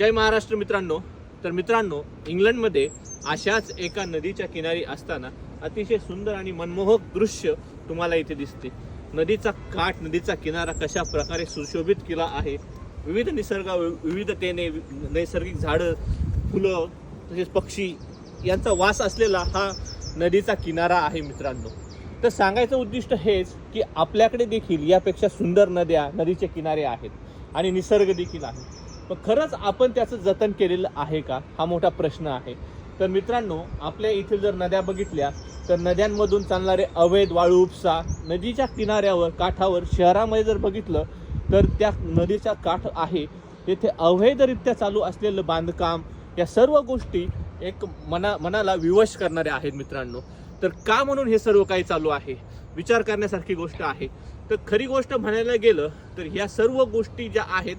जय महाराष्ट्र मित्रांनो. तर मित्रांनो इंग्लंडमध्ये अशाच एका नदीच्या किनारी असताना अतिशय सुंदर आणि मनमोहक दृश्य तुम्हाला इथे दिसते. नदीचा काठ नदीचा किनारा कशा प्रकारे सुशोभित केला आहे विविध निसर्ग विविधतेने नैसर्गिक झाडं फुलं तसेच पक्षी यांचा वास असलेला हा नदीचा किनारा आहे मित्रांनो. तर सांगायचं उद्दिष्ट हेच की आपल्याकडे देखील यापेक्षा सुंदर नद्या नदीचे किनारे आहेत आणि निसर्ग देखील आहे. पण खरंच आपण त्याचं जतन केलेलं आहे का? हा मोठा प्रश्न आहे. तर मित्रांनो आपल्या इथे जर नद्या बघितल्या तर नद्यांमधून चालणारे अवैध वाळू उपसा नदीच्या किनाऱ्यावर काठावर शहरामध्ये जर बघितलं तर त्या नदीचा काठ आहे. तेथे अवैधरित्या चालू असलेलं बांधकाम या सर्व गोष्टी एक मना मनाला विवश करणाऱ्या आहेत मित्रांनो. तर का म्हणून हे सर्व काही चालू आहे? विचार करण्यासारखी गोष्ट आहे. तर खरी गोष्ट म्हणायला गेलं तर ह्या सर्व गोष्टी ज्या आहेत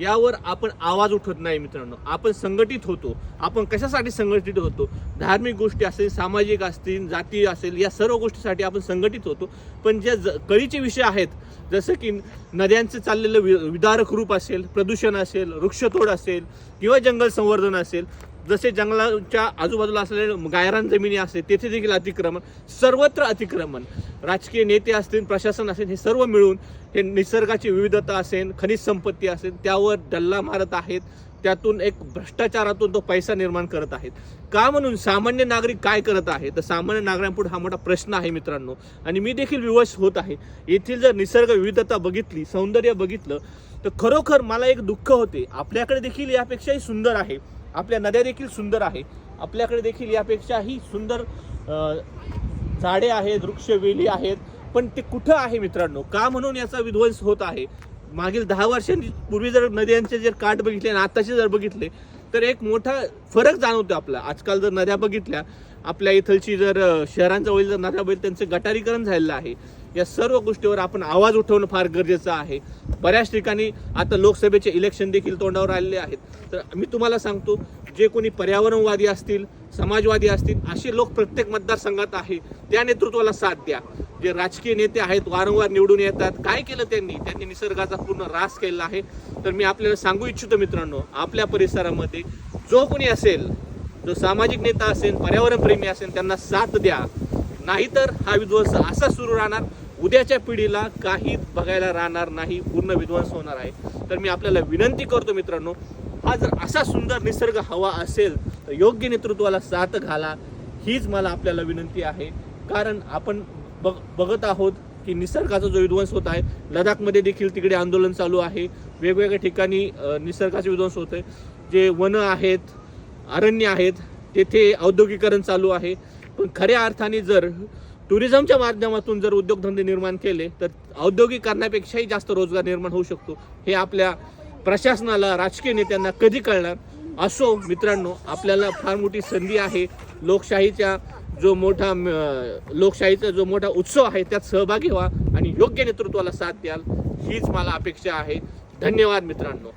यावर आपण आवाज उठवत नाही मित्रांनो. आपण संघटित होतो. आपण कशासाठी संघटित होतो? धार्मिक गोष्टी असतील सामाजिक असतील जाती असेल या सर्व गोष्टीसाठी आपण संघटित होतो. पण ज्या ज- कळीचे विषय आहेत जसं की नद्यांचं चाललेलं वि विदारक रूप असेल प्रदूषण असेल वृक्षतोड असेल किंवा जंगल संवर्धन असेल जसे जंगलाच्या आजूबाजूला असलेले गायरान जमिनी असते तेथे देखील अतिक्रमण सर्वत्र अतिक्रमण. राजकीय नेते असतील प्रशासन असेल हे सर्व मिळून हे निसर्गाची विविधता असेल खनिज संपत्ती असेल त्यावर डल्ला मारत आहेत. त्यातून एक भ्रष्टाचारातून तो पैसा निर्माण करत आहेत. का म्हणून सामान्य नागरिक काय करत आहे तर सामान्य नागरिकांपुढे हा मोठा प्रश्न आहे मित्रांनो. आणि मी देखील विवश होत आहे. येथील जर निसर्ग विविधता बघितली सौंदर्य बघितलं तर खरोखर मला एक दुःख होते. आपल्याकडे देखील यापेक्षाही सुंदर आहे. आपल्या नद्या देखील सुंदर आहे. आपल्याकडे देखील यापेक्षाही सुंदर झाडे आहेत वृक्षवेली आहेत. पण ते कुठं आहे मित्रांनो? का म्हणून याचा विध्वंस होत आहे? मागील दहा वर्षांनी पूर्वी जर नद्यांचे जर काठ बघितले आणि आताचे जर बघितले तर एक मोठा फरक जाणवतो आपला. आजकाल जर नद्या बघितल्या आपल्या इथलची जर शहरांच्या शहरांजवळील जर नद्या बघितल्या त्यांचं गटारीकरण झालेलं आहे. या सर्व गोष्टीवर आपण आवाज उठवणं फार गरजेचं आहे. बऱ्याच ठिकाणी आता लोकसभेचे इलेक्शन देखील तोंडावर आलेले आहेत. तर मी तुम्हाला सांगतो जे कोणी पर्यावरणवादी असतील समाजवादी असतील असे लोक प्रत्येक मतदारसंघात आहे. त्या नेतृत्वाला साथ द्या. जे राजकीय नेते आहेत वारंवार निवडून येतात. काय केलं त्यांनी? त्यांनी निसर्गाचा पूर्ण ऱ्हास केलेला आहे. तर मी आपल्याला सांगू इच्छितो मित्रांनो आपल्या परिसरामध्ये जो कोणी असेल जो सामाजिक नेता असेल पर्यावरणप्रेमी असेल त्यांना साथ द्या. नाहीतर हा विध्वंस असा सुरू राहणार. उद्याच्या पिढीला काही बघायला राहणार नाही. पूर्ण विध्वंस होणार आहे. तर मी आपल्याला विनंती करतो मित्रांनो हा जर असा सुंदर निसर्ग हवा असेल तर योग्य नेतृत्वाला साथ घाला. हीच मला आपल्याला विनंती आहे. कारण आपण बघ बघत आहोत की निसर्गाचा जो विध्वंस होत आहे लडाखमध्ये देखील तिकडे आंदोलन चालू आहे. वेगवेगळ्या ठिकाणी निसर्गाचे विध्वंस होत आहे जे वन आहेत अरण्य आहेत तेथे औद्योगिकरण चालू आहे. पण खऱ्या अर्थाने जर टुरिझमच्या माध्यमातून जर उद्योगधंदे निर्माण केले तर औद्योगिकरणापेक्षाही जास्त रोजगार निर्माण होऊ शकतो. हे आपल्या प्रशासनाला राजकीय नेत्यांना कधी कळणार? असो मित्रांनो आपल्याला फार मोठी संधी आहे. लोकशाहीच्या जो मोठा म, लोकशाहीचा जो मोठा उत्सव आहे त्यात सहभागी व्हा आणि योग्य नेतृत्वाला साथ द्याल. हीच मला अपेक्षा आहे. धन्यवाद मित्रांनो.